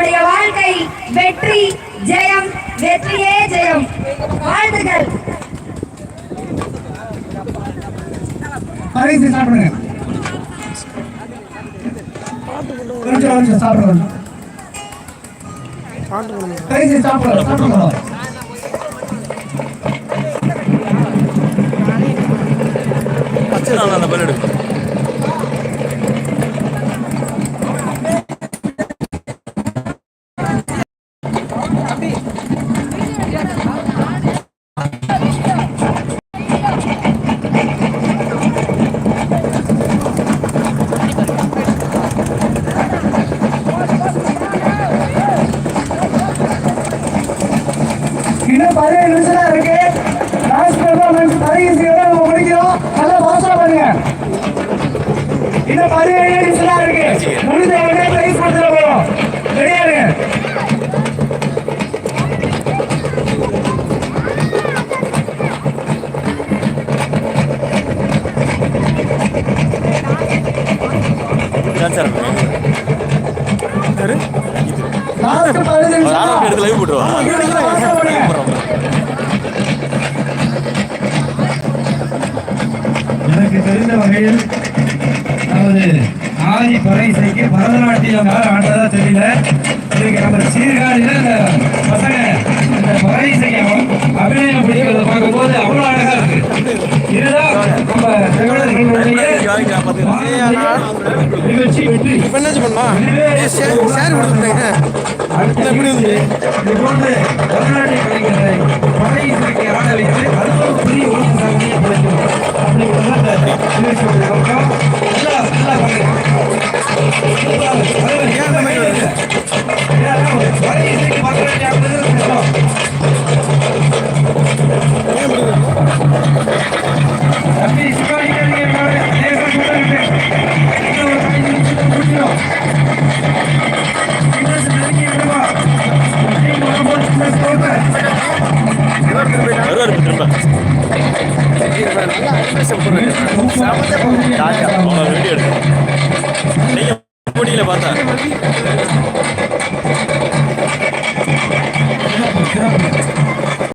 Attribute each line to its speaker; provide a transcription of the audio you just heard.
Speaker 1: உங்களுடைய வாழ்க்கை வெற்றி ஜெயம் வெற்றியே ஜெயம். வாழ்த்துகள். சாப்பிடுங்க.
Speaker 2: கொஞ்சம் சாப்பிடுங்க. சாப்பிடுங்க
Speaker 1: இன்னும் பதினேழு நிமிஷம் தான் இருக்கு லாஸ்ட் பெர்ஃபார்மன்ஸ் கடைசியோட நம்ம முடிக்கிறோம். நல்லா பாசா பண்ணுங்க இன்னும் பதினேழு நிமிஷம் தான் இருக்கு. முடிஞ்ச உடனே பிரைஸ் கொடுத்துட போறோம். ரெடியா இருங்க
Speaker 2: இதான் சார்
Speaker 1: எனக்கு தெரிந்த வகையில் அதாவது ஆதி பறைசைக்கு பரதநாட்டியம் யார் ஆண்டதா தெரியல. இதுக்கு நம்ம சீர்காழியில இந்த பசங்க இந்த பறைசைக்கு அபிநயம் பிடிக்கிறத பார்க்கும்போது அவ்வளோ அழகா இருக்கு. இதுதான் நம்ம நிகழ்ச்சி வெற்றி. கலைஞரை இசைக்கு ஆட வைத்து அது ஒரு நல்லா நல்லா பண்ணுங்க
Speaker 2: வீடியோ எடுக்கும் நீங்க போட்டியில பார்த்தா?